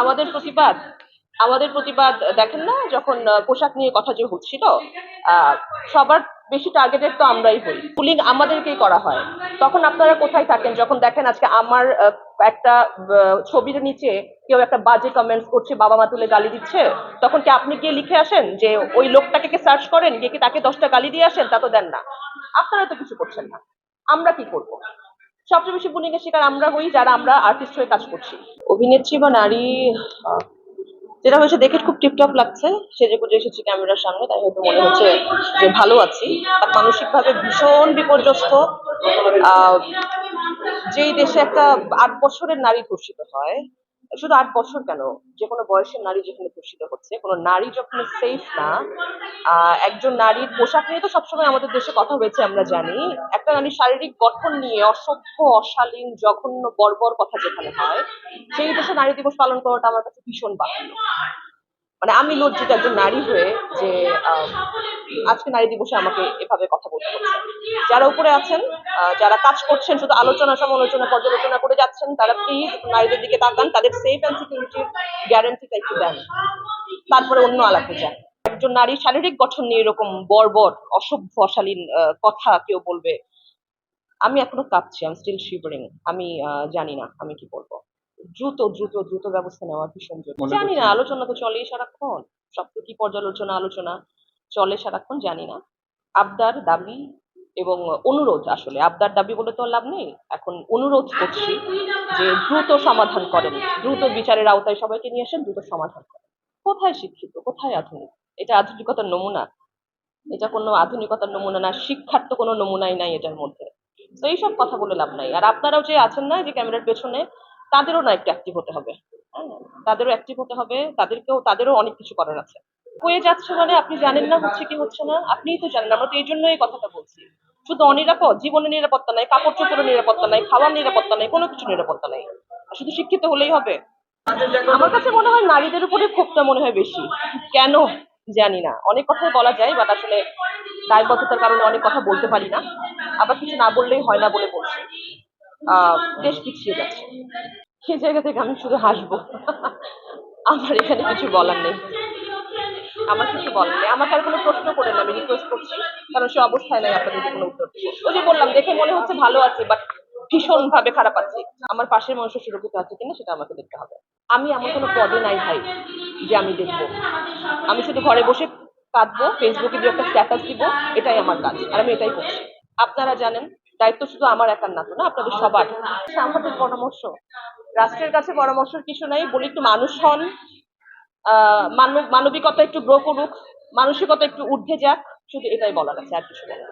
আমাদের প্রতিবাদ আমাদের প্রতিবাদ, দেখেন না, যখন পোশাক নিয়ে কথা যে হচ্ছিল সবার বেশি টার্গেটেড তো আমরাই হই পুলিং আমাদেরকেই করা হয়। তখন আপনারা কোথায় থাকেন? যখন দেখেন আজকে আমার একটা ছবির নিচে কেউ একটা বাজে কমেন্টস করছে, বাবা মা তুলে গালি দিচ্ছে, তখন কি আপনি গিয়ে লিখে আসেন যে ওই লোকটাকে কে সার্চ করেন, গিয়ে কি তাকে দশটা গালি দিয়ে আসেন? তা তো দেন না। আপনারা তো কিছু করছেন না। আমরা কি করব? সবচেয়ে বেশি বুলিং এর শিকার আমরা হই যারা আমরা আর্টিস্ট হয়ে কাজ করছি। অভিনেত্রী বা নারী যেটা হয়েছে দেখে খুব টিপটপ লাগছে। সেজে গুজে এসেছি ক্যামেরার সামনে, তাই হয়তো মনে হচ্ছে যে ভালো আছি। আর মানসিকভাবে ভীষণ বিপর্যস্ত। যেই দেশে একটা আট বছরের নারী ধর্ষিত হয় শুধু আট বছর কেন? যে কোনো বয়সের নারী যেখানে ধর্ষিত হচ্ছে, কোনো নারী যখন সেফ না একজন নারীর পোশাক নিয়ে তো সবসময় আমাদের দেশে কথা হয়েছে, আমরা জানি। একটা নারীর শারীরিক গঠন নিয়ে অসভ্য, অশালীন, জঘন্য, বর্বর কথা যেখানে হয়, সেই দেশে নারী দিবস পালন করাটা আমার কাছে ভীষণ বাধ্য মানে আমি লজ্জিত একজন নারী হয়ে যে আজকে নারী দিবসে আমাকে এভাবে কথা বলতে হচ্ছে। যারা উপরে আছেন যারা কাজ করছেন শুধু আলোচনা সমালোচনা পর্যালোচনা করে যাচ্ছেন তারা প্লিজ নারীদের দিকে তাকান তাদের সেফ অ্যান্ড সিকিউরিটির গ্যারান্টিটা একটু দেন। তারপরে অন্য আলাপে যান। একজন নারী শারীরিক গঠন নিয়ে এরকম বর্বর অসভ্য অশালীন কথা কেউ বলবে আমি এখনও কাঁপছি আমি স্টিল শিভারিং আমি জানি না আমি কি বলব। দ্রুত দ্রুত দ্রুত ব্যবস্থা নেওয়া ভীষণ জরুরি। জানি না আলোচনা তো চলেই সারাক্ষণ। সব তো কি পর্যালোচনা আলোচনা? চলে সারাক্ষণ জানি না। আবদার দাবি এবং অনুরোধ আসলে। আবদার দাবি বলে তো লাভ নেই। এখন অনুরোধ করছি যে দ্রুত সমাধান করেন। দ্রুত বিচারের আওতায় সবাইকে নিয়ে আসেন দ্রুত সমাধান করেন। কোথায় শিক্ষিত? কোথায় আধুনিক? এটা আধুনিকতার নমুনা। এটা কোনো আধুনিকতার নমুনা না শিক্ষার তো কোনো নমুনাই নাই এটার মধ্যে। তো এইসব কথা বলে লাভ নাই। আর আপনারাও যে আছেন না যে ক্যামেরার পেছনে তাদেরও না একটু অ্যাক্টিভ হতে হবে। হ্যাঁ, তাদেরও অ্যাক্টিভ হতে হবে। তাদেরকেও তাদেরও অনেক কিছু করার আছে। হয়ে যাচ্ছে মানে আপনি জানেন না হচ্ছে কি হচ্ছে না, আপনিই তো জানেন, আমরা তো এই জন্য এই কথাটা বলছি। শুধু অনিরাপদ জীবনের নিরাপত্তা নাই, কাপড় চোপড়ের নিরাপত্তা নাই, খাওয়ার নিরাপত্তা নাই, কোনো কিছু নিরাপত্তা নাই। শুধু শিক্ষিত হলেই হবে। আমার কাছে মনে হয় নারীদের উপরে ক্ষোভটা মনে হয় বেশি। কেন? জানি না। অনেক কথাই বলা যায় বাট আসলে দায়বদ্ধতার কারণে অনেক কথা বলতে পারি না। আবার কিছু না বললেই হয় না বলে বলছি। দেশ পিছিয়ে যাচ্ছে। সে জায়গা থেকে আমি শুধু হাসবো। আমার এখানে কিছু বলার নেই। আমার কিছু বলার নেই আমাকে আর কোনো প্রশ্ন করে না, আমি রিকোয়েস্ট করছি, কারণ সে অবস্থায় নাই, আপনাদের কোনো উত্তর ওই যে বললাম, দেখে মনে হচ্ছে ভালো আছে বাট ভীষণ ভাবে খারাপ আছে। আমার পাশের মানুষ সুরক্ষিত আছে কিনা সেটা আমাকে দেখতে হবে। আমি এমন কোনো পদে নাই ভাই, যে আমি দেখব। আমি শুধু ঘরে বসে কাঁদবো ফেসবুকে দিয়ে একটা স্ট্যাটাস দিব, এটাই আমার কাজ, আর আমি এটাই করছি। আপনারা জানেন, দায়িত্ব শুধু আমার একার না তো না, আপনাদের সবার। সাংবাদিক পরামর্শ। রাষ্ট্রের কাছে পরামর্শের কিছু নাই, বলি একটু মানুষ হন মানবিকতা একটু গ্রো করুক, মানসিকতা একটু ঊর্ধ্বে যাক, শুধু এটাই বলার আছে, আর কিছু বলার